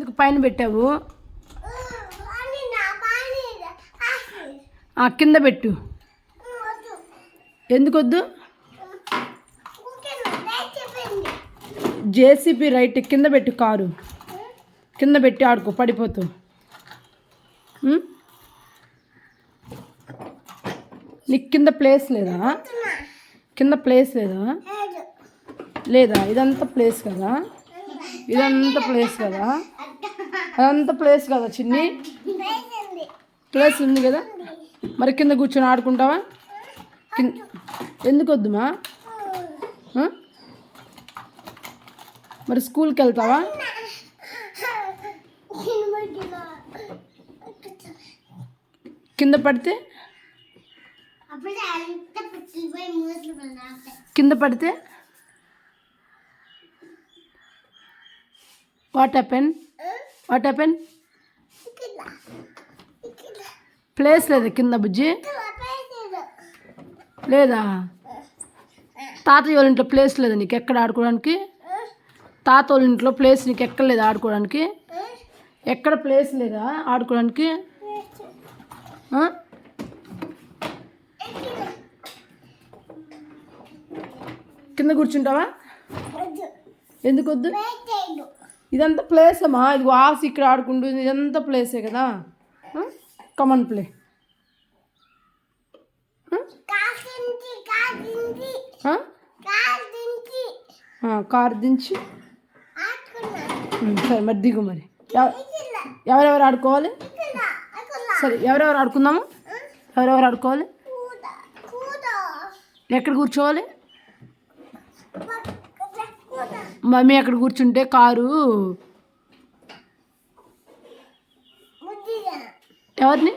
ఎందుకు పైన పెట్టావు. ఆ కింద పెట్టు. ఎందుకొద్దు? ఎందుకు వద్దు జేసీబీ రైట్ కింద పెట్టు కారు. కింద పెట్టి ఆడుకో పడిపోతూ నీకు కింద ప్లేస్ లేదా? కింద ప్లేస్ లేదా? లేదా? ఇదంతా ప్లేస్ కదా? ఇదంతా ప్లేస్ కదా? అదంతా ప్లేస్ కదా చిన్ని? ప్లేస్ ఉంది కదా? మరి కింద కూర్చొని ఆడుకుంటావా? ఎందుకు వద్దుమా మరి స్కూల్కి వెళ్తావా? కింద పడితే? కింద పడితే? What happen what happen place లేదా కింద బుజ్జి? లేదా. తాతయ్య వాళ్ళ ఇంట్లో ప్లేస్ లేదా నీకు ఎక్కడ ఆడుకోవడానికి? తాత వాళ్ళ ఇంట్లో ప్లేస్ నీకు ఎక్కడ లేదా ఆడుకోవడానికి? ఎక్కడ ప్లేస్ లేదా ఆడుకోవడానికి? కింద కూర్చుంటావా? వద్దు. ఎందుకు వద్దు? వేసేడు ఇదంతా ప్లేస్ అమ్మా ఇది వాసి ఇక్కడ ఆడుకుంటుంది ఇదంతా ప్లేసే కదా? కమన్ ప్లే కార్ దించి. సరే మరి దిగు మరి. ఎవ- ఎవరెవరు ఆడుకోవాలి? సరే ఎవరెవరు ఆడుకుందాము? ఎవరెవరు ఆడుకోవాలి? ఎక్కడ కూర్చోవాలి? మమ్మీ అక్కడ కూర్చుంటే కారు. ఎవరిని?